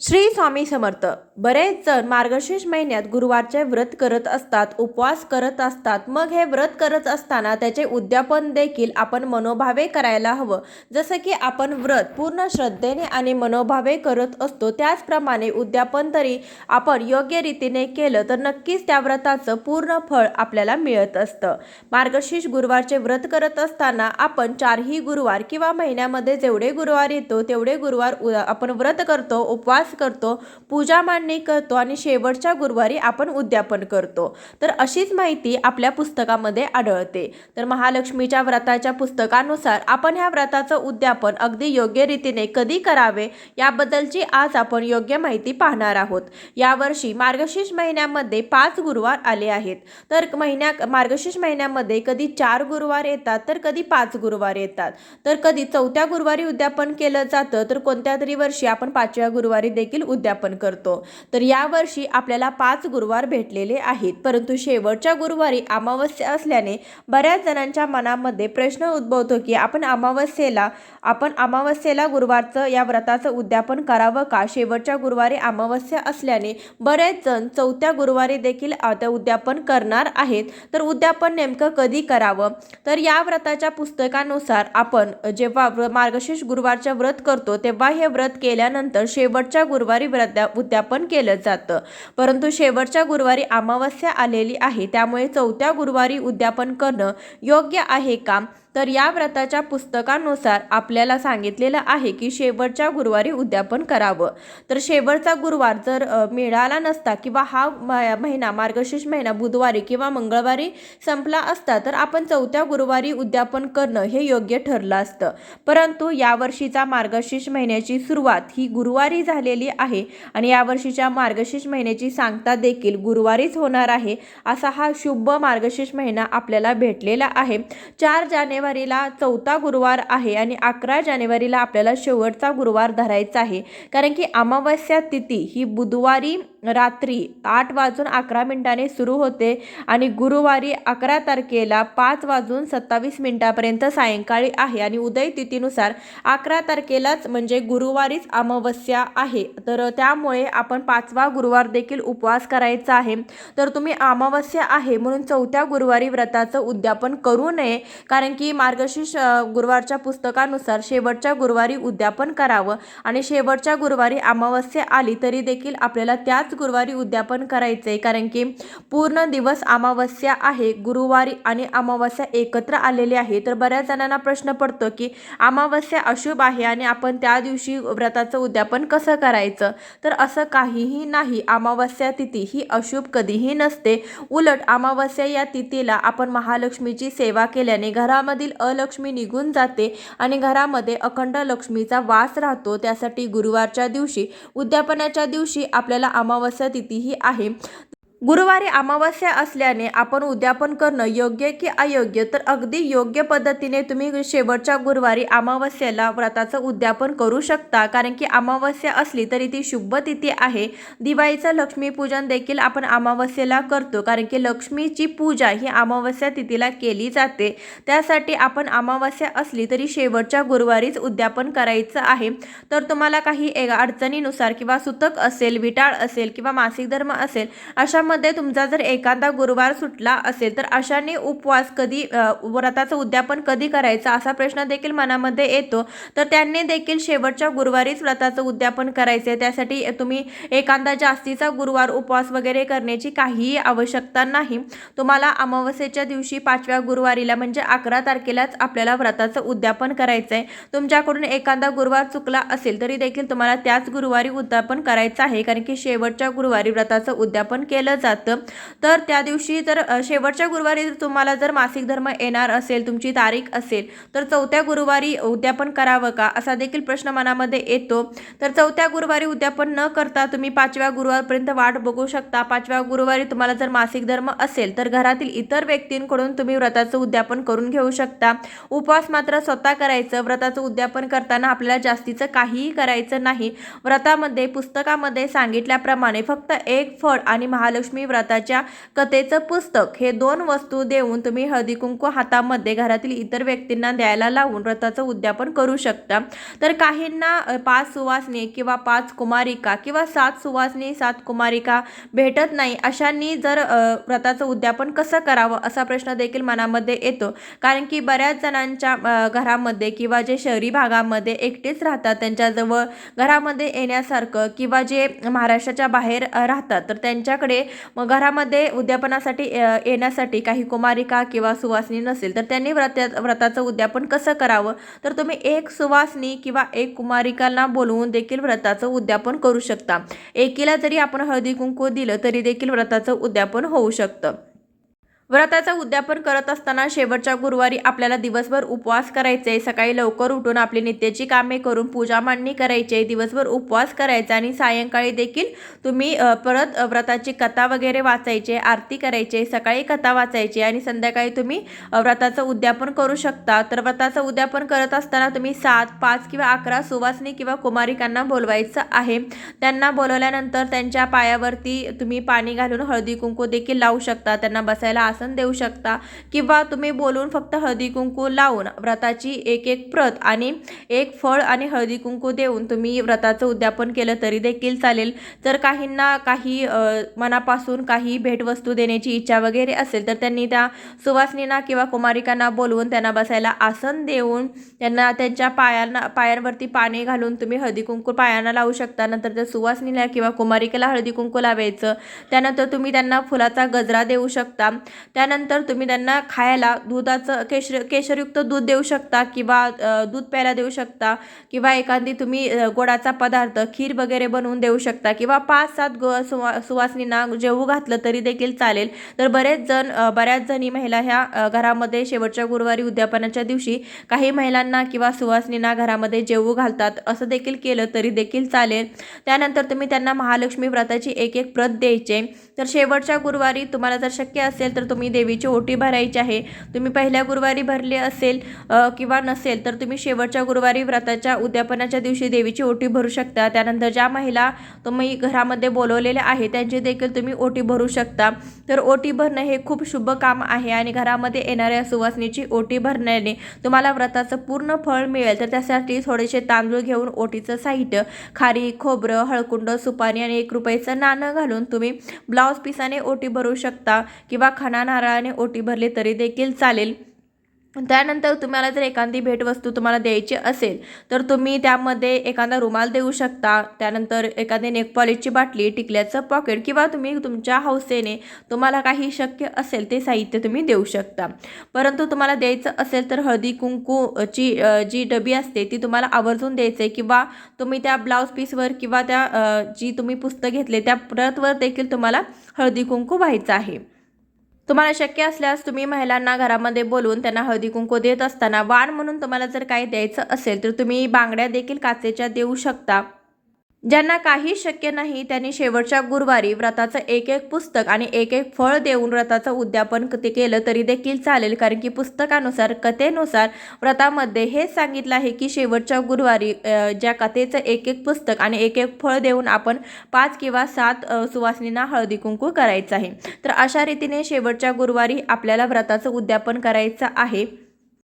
श्री स्वामी समर्थ. बरेच जण मार्गशीर्ष महिन्यात गुरुवारचे व्रत करत असतात उपवास करत असतात. मग हे व्रत करत असताना त्याचे उद्यापन देखील आपण मनोभावे करायला हवं. जसं की आपण व्रत पूर्ण श्रद्धेने आणि मनोभावे करत असतो त्याचप्रमाणे उद्यापन तरी आपण योग्य रीतीने केलं तर नक्कीच त्या व्रताचं पूर्ण फळ आपल्याला मिळत असतं. मार्गशीर्ष गुरुवारचे व्रत करत असताना आपण चारही गुरुवार किंवा महिन्यामध्ये जेवढे गुरुवार येतो तेवढे गुरुवार उ- आपण व्रत करतो उपवास करतो पूजा मांडणी करतो आणि शेवटच्या गुरुवारी आपण उद्यापन करतो. तर अशीच माहिती आपल्या पुस्तकामध्ये आढळते. तर महालक्ष्मीच्या व्रताच्या पुस्तकानुसार आपण ह्या व्रताचं उद्यापन अगदी योग्य रीतीने कधी करावे याबद्दलची आज आपण योग्य माहिती पाहणार आहोत. यावर्षी मार्गशीर्ष महिन्यामध्ये पाच गुरुवार आले आहेत. तर महिन्या मार्गशीर्ष महिन्यामध्ये कधी चार गुरुवार येतात तर कधी पाच गुरुवार येतात. तर कधी चौथ्या गुरुवारी उद्यापन केलं जातं तर कोणत्या तरी वर्षी आपण पाचव्या गुरुवारी देखील उद्यापन करतो. तर यावर्षी आपल्याला पाच गुरुवार भेटलेले आहेत. परंतु शेवटच्या गुरुवारी अमावस्या असल्याने बऱ्याच जणांच्या मनामध्ये प्रश्न उद्भवतो की आपण अमावस्येला आपण अमावस्येला गुरुवारचं या व्रताचं उद्यापन करावं का? शेवटच्या गुरुवारी अमावस्या असल्याने बरेच जण चौथ्या गुरुवारी देखील आता उद्यापन करणार आहेत. तर उद्यापन नेमकं कधी करावं? तर या व्रताच्या पुस्तकानुसार आपण जेव्हा व्र- मार्गशीर्ष गुरुवारचं व्रत करतो तेव्हा हे व्रत केल्यानंतर शेवटच्या गुरुवारी व्रत्या उद्यापन केलं जातं. परंतु शेवटच्या गुरुवारी अमावस्या आलेली आहे त्यामुळे चौथ्या गुरुवारी उद्यापन करणं योग्य आहे का? तर या व्रताच्या पुस्तकानुसार आपल्याला सांगितलेलं आहे की शेवटच्या गुरुवारी उद्यापन करावं. तर शेवटचा गुरुवार जर मिळाला नसता किंवा हा म- महिना मार्गशीर्ष महिना बुधवारी किंवा मंगळवारी संपला असता तर आपण चौथ्या गुरुवारी उद्यापन करणं हे योग्य ठरलं असतं. परंतु यावर्षीचा मार्गशीर्ष महिन्याची सुरुवात ही गुरुवारी झालेली आहे आणि यावर्षीच्या मार्गशीर्ष महिन्याची सांगता देखील गुरुवारीच होणार आहे असा हा शुभ मार्गशीर्ष महिना आपल्याला भेटलेला आहे. चार जानेवारी जानेवारीला चौथा गुरुवार आहे आणि अकरा जानेवारीला आपल्याला शेवटचा गुरुवार धरायचा आहे. कारण की अमावस्या तिथी ही बुधवारी रात्री आठ वाजून अकरा मिनिटाने सुरू होते आणि गुरुवारी अकरा तारखेला पाच वाजून सत्तावीस मिनिटापर्यंत सायंकाळी आहे आणि उदय तिथीनुसार अकरा तारखेलाच म्हणजे गुरुवारीच अमावस्या आहे. तर त्यामुळे आपण पाचवा गुरुवार देखील उपवास करायचा आहे. तर तुम्ही अमावस्या आहे म्हणून चौथ्या गुरुवारी व्रताचं उद्यापन करू नये कारण की मार्गशीर्ष गुरुवारच्या पुस्तकानुसार शेवटच्या गुरुवारी उद्यापन करावं आणि शेवटच्या गुरुवारी अमावस्या आली तरी देखील आपल्याला त्याच गुरुवारी उद्यापन करायचं आहे कारण की पूर्ण दिवस अमावस्या आहे. गुरुवारी आणि अमावस्या एकत्र आलेली आहे. तर बऱ्याच जणांना प्रश्न पडतो की अमावस्या अशुभ आहे आणि आपण त्या दिवशी व्रताचं उद्यापन कसं करायचं? तर असं काहीही नाही. अमावस्या तिथी ही अशुभ कधीही नसते. उलट अमावस्या या तिथीला आपण महालक्ष्मीची सेवा केल्याने घरामधील अलक्ष्मी निघून जाते आणि घरामध्ये अखंड लक्ष्मीचा वास राहतो. त्यासाठी गुरुवारच्या दिवशी उद्यापनाच्या दिवशी आपल्याला अमावस्या तिथी ही आहे. गुरुवारी अमावस्या असल्याने आपण उद्यापन करणं योग्य की अयोग्य? तर अगदी योग्य पद्धतीने तुम्ही शेवटच्या गुरुवारी अमावस्येला व्रताचं उद्यापन करू शकता. कारण की अमावस्या असली तरी ती शुभ तिथी आहे. दिवाळीचं लक्ष्मीपूजन देखील आपण अमावस्येला करतो. कारण की लक्ष्मीची पूजा ही अमावस्या तिथीला केली जाते. त्यासाठी आपण अमावस्या असली तरी शेवटच्या गुरुवारीच उद्यापन करायचं आहे. तर तुम्हाला काही अडचणीनुसार किंवा सुतक असेल विटाळ असेल किंवा मासिक धर्म असेल अशा अशामध्ये तुमचा जर एखादा गुरुवार सुटला असेल तर अशाने उपवास कधी व्रताचं उद्यापन कधी करायचं असा प्रश्न देखील मनामध्ये येतो. तर त्यांनी देखील शेवटच्या गुरुवारीच व्रताचं उद्यापन करायचे त्यासाठी तुम्ही एखादा जास्तीचा गुरुवार उपवास वगैरे करण्याची काहीही आवश्यकता नाही. तुम्हाला अमावस्येच्या दिवशी पाचव्या गुरुवारीला म्हणजे अकरा तारखेलाच आपल्याला व्रताचं उद्यापन करायचं आहे तुमच्याकडून एखादा गुरुवार चुकला असेल तरी देखील तुम्हाला त्याच गुरुवारी उद्यापन करायचं आहे. कारण की शेवटच्या गुरुवारी व्रताचं उद्यापन केलं जातं. तर त्या दिवशी जर शेवटच्या गुरुवारी जर तुम्हाला जर मासिक धर्म येणार असेल तुमची तारीख असेल तर चौथ्या गुरुवारी उद्यापन करावं का? असा देखील प्रश्न मनामध्ये येतो. तर चौथ्या गुरुवारी उद्यापन न करता तुम्ही पाचव्या गुरुवारपर्यंत वाट बघू शकता. पाचव्या गुरुवारी तुम्हाला जर मासिक धर्म असेल तर घरातील इतर व्यक्तींकडून तुम्ही व्रताचं उद्यापन करून घेऊ शकता. उपवास मात्र स्वतः करायचं. व्रताचं उद्यापन करताना आपल्याला जास्तीचं काहीही करायचं नाही. व्रतामध्ये पुस्तकामध्ये सांगितल्याप्रमाणे फक्त एक फळ आणि महालक्ष्मी महालक्ष्मी व्रताच्या कथेचं पुस्तक हे दोन वस्तू देऊन तुम्ही हळदी कुंकू हातामध्ये घरातील इतर व्यक्तींना द्यायला लावून व्रताचं उद्यापन करू शकता. तर काहींना पाच सुवासनी किंवा पाच कुमारिका किंवा सात सुवासनी सात कुमारिका भेटत नाही अशांनी जर व्रताचं उद्यापन कसं करावं असा प्रश्न देखील मनामध्ये येतो. कारण की बऱ्याच जणांच्या घरामध्ये किंवा जे शहरी भागामध्ये एकटेच राहतात त्यांच्याजवळ घरामध्ये येण्यासारखं किंवा जे महाराष्ट्राच्या बाहेर राहतात तर त्यांच्याकडे मग घरामध्ये उद्यापनासाठी येण्यासाठी काही कुमारिका किंवा सुवासनी नसेल तर त्यांनी व्रत्या व्रताचं उद्यापन कसं करावं? तर तुम्ही एक सुवासनी किंवा एक कुमारिकांना बोलवून देखील व्रताचं उद्यापन करू शकता. एकीला जरी आपण हळदी कुंकू दिलं तरी देखील व्रताचं उद्यापन होऊ शकतं. व्रताचं उद्यापन करत असताना शेवटच्या गुरुवारी आपल्याला दिवसभर उपवास करायचे. सकाळी लवकर उठून आपली नित्याची कामे करून पूजा मांडणी करायची. दिवसभर उपवास करायचा आणि सायंकाळी देखील तुम्ही परत व्रताची कथा वगैरे वाचायचे आरती करायचे सकाळी कथा वाचायची आणि संध्याकाळी तुम्ही व्रताचं उद्यापन करू शकता. तर व्रताचं उद्यापन करत असताना तुम्ही सात पाच किंवा अकरा सुवासनी किंवा कुमारिकांना बोलवायचं आहे. त्यांना बोलवल्यानंतर त्यांच्या पायावरती तुम्ही पाणी घालून हळदी कुंकू देखील लावू शकता. त्यांना बसायला आसन देऊ शकता. किंवा तुम्ही बोलून फक्त हळदी कुंकू लावून व्रताची एक एक प्रत आणि एक फळ आणि हळदी कुंकू देऊन तुम्ही व्रताचं उद्यापन केलं तरी देखील चालेल. जर काहींना काही मनापासून काही भेटवस्तू देण्याची इच्छा वगैरे असेल तर त्यांनी त्या सुवासनींना किंवा कुमारिकांना बोलवून त्यांना बसायला आसन देऊन त्यांना त्यांच्या पायांना पायांवरती पाणी घालून तुम्ही हळदी कुंकू पायांना लावू शकता. नंतर त्या सुवासनीला किंवा कुमारिकेला हळदी कुंकू लावायचं. त्यानंतर तुम्ही त्यांना फुलाचा गजरा देऊ शकता. त्यानंतर तुम्ही त्यांना खायला दुधाचं केशर केशरयुक्त दूध देऊ शकता किंवा दूध प्यायला देऊ शकता किंवा एखादी तुम्ही गोडाचा पदार्थ खीर वगैरे बनवून देऊ शकता किंवा पाच सात गो सुवा सुवासनींना जेवू घातलं तरी देखील चालेल. तर बरेच जण बऱ्याच जणी महिला ह्या घरामध्ये शेवटच्या गुरुवारी उद्यापनाच्या दिवशी काही महिलांना किंवा सुवासनींना घरामध्ये जेवू घालतात असं देखील केलं तरी देखील चालेल. त्यानंतर तुम्ही त्यांना महालक्ष्मी व्रताची एक एक प्रत द्यायचे. तर शेवटच्या गुरुवारी तुम्हाला जर शक्य असेल तर तुम्ही देवीची ओटी भरायची आहे तुम्ही पहिल्या गुरुवारी भरली असेल किंवा नसेल तर तुम्ही शेवटच्या गुरुवारी व्रताच्या उद्यापनाच्या दिवशी देवीची ओटी भरू शकता. त्यानंतर ज्या महिला तुम्ही घरामध्ये बोलवलेल्या आहे त्यांची देखील तुम्ही ओटी भरू शकता. तर ओटी भरणं हे खूप शुभ काम आहे आणि घरामध्ये येणाऱ्या सुवासनीची ओटी भरण्याने तुम्हाला व्रताचं पूर्ण फळ मिळेल. तर त्यासाठी थोडेसे तांदूळ घेऊन ओटीचं साहित्य खारी खोबरं हळकुंड सुपारी आणि एक रुपयाचं नाणं घालून तुम्ही ब्लाऊज पिसाने ओटी भरू शकता किंवा खणा नारळाने ओटी भरली तरी देखील चालेल. त्यानंतर तुम्हाला जर एखादी भेटवस्तू तुम्हाला द्यायची असेल तर तुम्ही त्यामध्ये एखादा रुमाल देऊ शकता. त्यानंतर एखादी नेकपॉलिशची बाटली टिकल्याचं पॉकेट किंवा तुम्ही तुमच्या हौसेने तुम्हाला काही शक्य असेल ते साहित्य तुम्ही देऊ शकता. परंतु तुम्हाला द्यायचं असेल तर हळदी कुंकूची जी डबी असते ती तुम्हाला आवर्जून द्यायचं आहे किंवा तुम्ही त्या ब्लाऊज पीसवर किंवा त्या जी तुम्ही पुस्तक घेतले त्या प्रतवर देखील तुम्हाला हळदी कुंकू व्हायचं आहे. तुम्हाला शक्य असल्यास तुम्ही महिलांना घरामध्ये बोलवून त्यांना हळदी कुंकू देत असताना वाण म्हणून तुम्हाला जर काही द्यायचं असेल तर तुम्ही बांगड्या देखील काचेच्या देऊ शकता. ज्यांना काही शक्य नाही त्यांनी शेवटच्या गुरुवारी व्रताचं एक एक पुस्तक आणि एक एक फळ देऊन व्रताचं उद्यापन ते केलं तरी देखील चालेल. कारण की पुस्तकानुसार कथेनुसार व्रतामध्ये हे सांगितलं आहे की शेवटच्या गुरुवारी ज्या कथेचं एक एक पुस्तक आणि एक एक फळ देऊन आपण पाच किंवा सात अ, सुवासनींना हळदी कुंकू करायचं आहे. तर अशा रीतीने शेवटच्या गुरुवारी आपल्याला व्रताचं उद्यापन करायचं आहे.